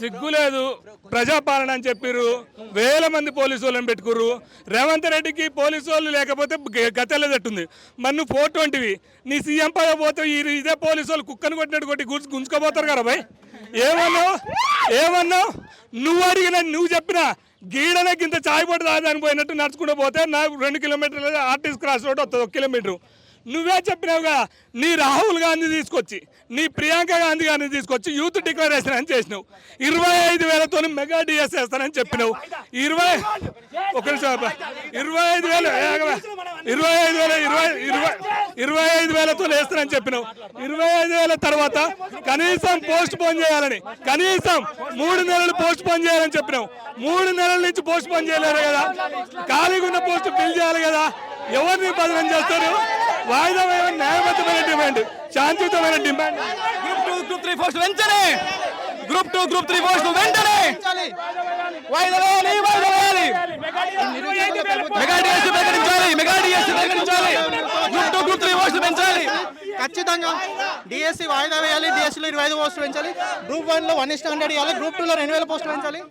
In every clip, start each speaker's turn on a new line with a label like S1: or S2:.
S1: సిగ్గులేదు. ప్రజాపాలన అని చెప్పిర్రు. వేల మంది పోలీసు వాళ్ళని పెట్టుకుర్రు. రేవంత్ రెడ్డికి పోలీసు వాళ్ళు లేకపోతే గ- గతెల్లదట్టుంది మరి నువ్వు ఫోర్ ట్వంటీవి. నీ సీఎం పద పోతే ఈ ఇదే పోలీసు వాళ్ళు కుక్కను కొట్టినట్టు కొట్టి గుంజు గుంజుకోపోతారు కదా భయ్ ఏమన్నావు? ఏమన్నావు? నువ్వు అడిగిన నువ్వు చెప్పినా గీడనే గింత చాయ్ పట్టు రాదని పోయినట్టు నడుచుకుంటూ పోతే నాకు రెండు కిలోమీటర్లు ఆర్టీసీ క్రాస్ రోడ్ వస్తుంది ఒక కిలోమీటరు నువ్వే చెప్పినావుగా నీ రాహుల్ గాంధీ తీసుకొచ్చి నీ ప్రియాంక గాంధీ గారిని తీసుకొచ్చి యూత్ డిక్లరేషన్ అని చేసినావు ఇరవై ఐదు వేలతో మెగా డిఎస్ వేస్తానని చెప్పినావు ఇరవై ఒక నిమిషం. ఇరవై ఐదు వేలు. ఇరవై ఐదు వేల ఇరవై ఇరవై ఇరవై ఐదు వేలతో వేస్తానని చెప్పినావు. ఇరవై ఐదు వేల తర్వాత కనీసం పోస్ట్ పోన్ చేయాలని కనీసం మూడు నెలలు పోస్ట్ పోన్ చేయాలని చెప్పినావు. మూడు నెలల నుంచి పోస్ట్ పోన్ చేయలేరు కదా. ఖాళీగా ఉన్న పోస్ట్ ఫిల్ చేయాలి కదా. ఎవరిని బదనం చేస్తారు? వాయిదా వేయడం న్యాయబద్ధమైన demand శాంతియుతమైన demand.
S2: Group two group three post వెంటనే. Group two group three post వెంటనే. వాయిదా వేయాలి వాయిదా వేయాలి. మెగా డిఎస్సీ ప్రకటించాలి మెగా డిఎస్సీ ప్రకటించాలి group two group three post పెంచాలి
S3: ఖచ్చితంగా డిఎస్సి వాయిదా వేయాలి డిఎస్సిలో ఇరవై ఐదు పోస్టులు పెంచాలి. గ్రూప్ వన్లో వన్ ఇస్ట్ హండ్రెడ్ ఇవ్వాలి గ్రూప్ టూ లో రెండు వేల పోస్టులు పెంచాలి.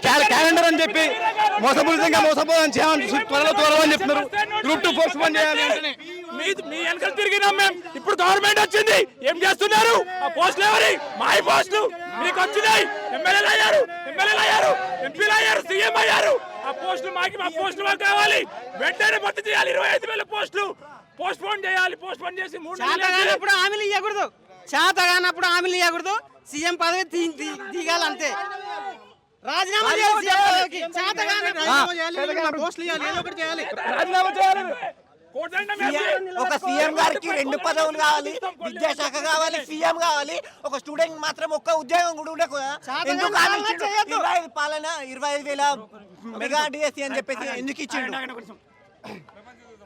S2: క్యాల- క్యాలెండర్ అని చెప్పి మోసపూరితంగా మోసపోదని చేయమని త్వరలో త్వరలో అని చెప్తున్నారు గ్రూప్ టూ పోస్ట్ పోన్ చేయాలి. వెంటనే
S1: మీ మీ వెనకాల తిరిగినాం మేము ఇప్పుడు గవర్నమెంట్ వచ్చింది. ఏం చేస్తున్నారు? ఆ పోస్టులు ఎవరి? మాయ పోస్టులు. మీకు వచ్చినాయి ఎమ్మెల్యేలు అయ్యారు. ఎమ్మెల్యేలు అయ్యారు. ఎంపీలు అయ్యారు. సీఎం అయ్యారు. ఆ పోస్టులు మాకి మా పోస్టులు మాకు కావాలి. వెంటనే భర్తీ చేయాలి. ఇరవై ఐదు వేల పోస్టులు. పోస్ట్ పోన్ చేయాలి. పోస్ట్ పోన్ చేసి మూడు
S4: చేతగానప్పుడు హామీలు ఇవ్వకూడదు చేతగానప్పుడు హామీలు ఇవ్వకూడదు సీఎం పదవి దిగాలి అంతే. రాజీనామా చేయాలి చేతగానప్పుడు
S3: రాజీనామా చేయాలి. లేదంటే పోస్టులు ఇవ్వాలి ఏదో ఒకటి చేయాలి.
S2: రాజీనామా చేయాలి.
S5: ఒక సీఎం గారికి రెండు పదవులు కావాలి విద్యాశాఖ కావాలి సీఎం కావాలి ఒక స్టూడెంట్ మాత్రం ఒక్క ఉద్యోగం కూడా ఉండకూడదా.
S4: పాలన
S5: ఇరవై ఐదు వేల మెగా డిఎస్సి అని చెప్పేసి ఎందుకు ఇచ్చిండు?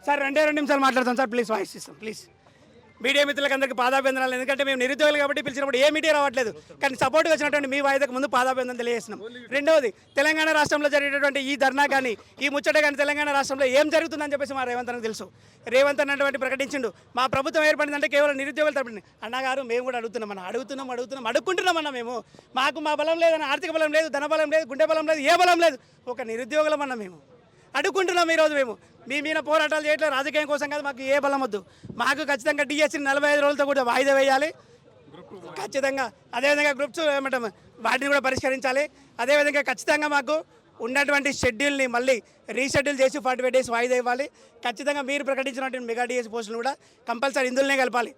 S6: సార్ రెండే రెండు నిమిషాలు మాట్లాడతాం. సార్ ప్లీజ్ వాయిస్ ఇస్తాం. ప్లీజ్ మీడియా మిత్రులకు అందరికీ పాదాభివందనాలు. ఎందుకంటే మేము నిరుద్యోగులు కాబట్టి పిలిచినప్పుడు ఏ మీడియా రావట్లేదు. కానీ సపోర్ట్ వచ్చినటువంటి మీ వాయిదాకు ముందు పాదాభివందనం తెలియజేస్తున్నాం. రెండవది తెలంగాణ రాష్ట్రంలో జరిగేటటువంటి ఈ ధర్నా కానీ ఈ ముచ్చట కానీ తెలంగాణ రాష్ట్రంలో ఏం జరుగుతుందని చెప్పేసి మా రేవంత్ అని తెలుసు. రేవంత్ అన్నటువంటి ప్రకటించిండు మా ప్రభుత్వం ఏర్పడిందంటే కేవలం నిరుద్యోగులు తరపున అన్నగారు మేము కూడా అడుగుతున్నాం అన్న అడుగుతున్నాం అడుగుతున్నాం అడుక్కుంటున్నామన్న మేము. మాకు మా బలం లేదని ఆర్థిక బలం లేదు ధన బలం లేదు గుండె బలం లేదు ఏ బలం లేదు. ఒక నిరుద్యోగులం అన్న మేము. అడుక్కుంటున్నాం ఈరోజు మేము. మీ మీద పోరాటాలు చేయట్లేదు రాజకీయం కోసం కాదు మాకు ఏ బలం వద్దు. మాకు ఖచ్చితంగా డిఎస్సిని నలభై ఐదు రోజులతో కూడా వాయిదా వేయాలి. ఖచ్చితంగా. అదేవిధంగా గ్రూప్స్ ఏమంటాం వాటిని కూడా పరిష్కరించాలి. అదేవిధంగా ఖచ్చితంగా మాకు ఉన్నటువంటి షెడ్యూల్ని మళ్ళీ రీషెడ్యూల్ చేసి ఫార్టీ ఫైవ్ డేస్ వాయిదా ఇవ్వాలి. ఖచ్చితంగా మీరు ప్రకటించినటువంటి మెగా డిఎస్ పోస్టులు కూడా కంపల్సరీ ఇందులోనే కలపాలి.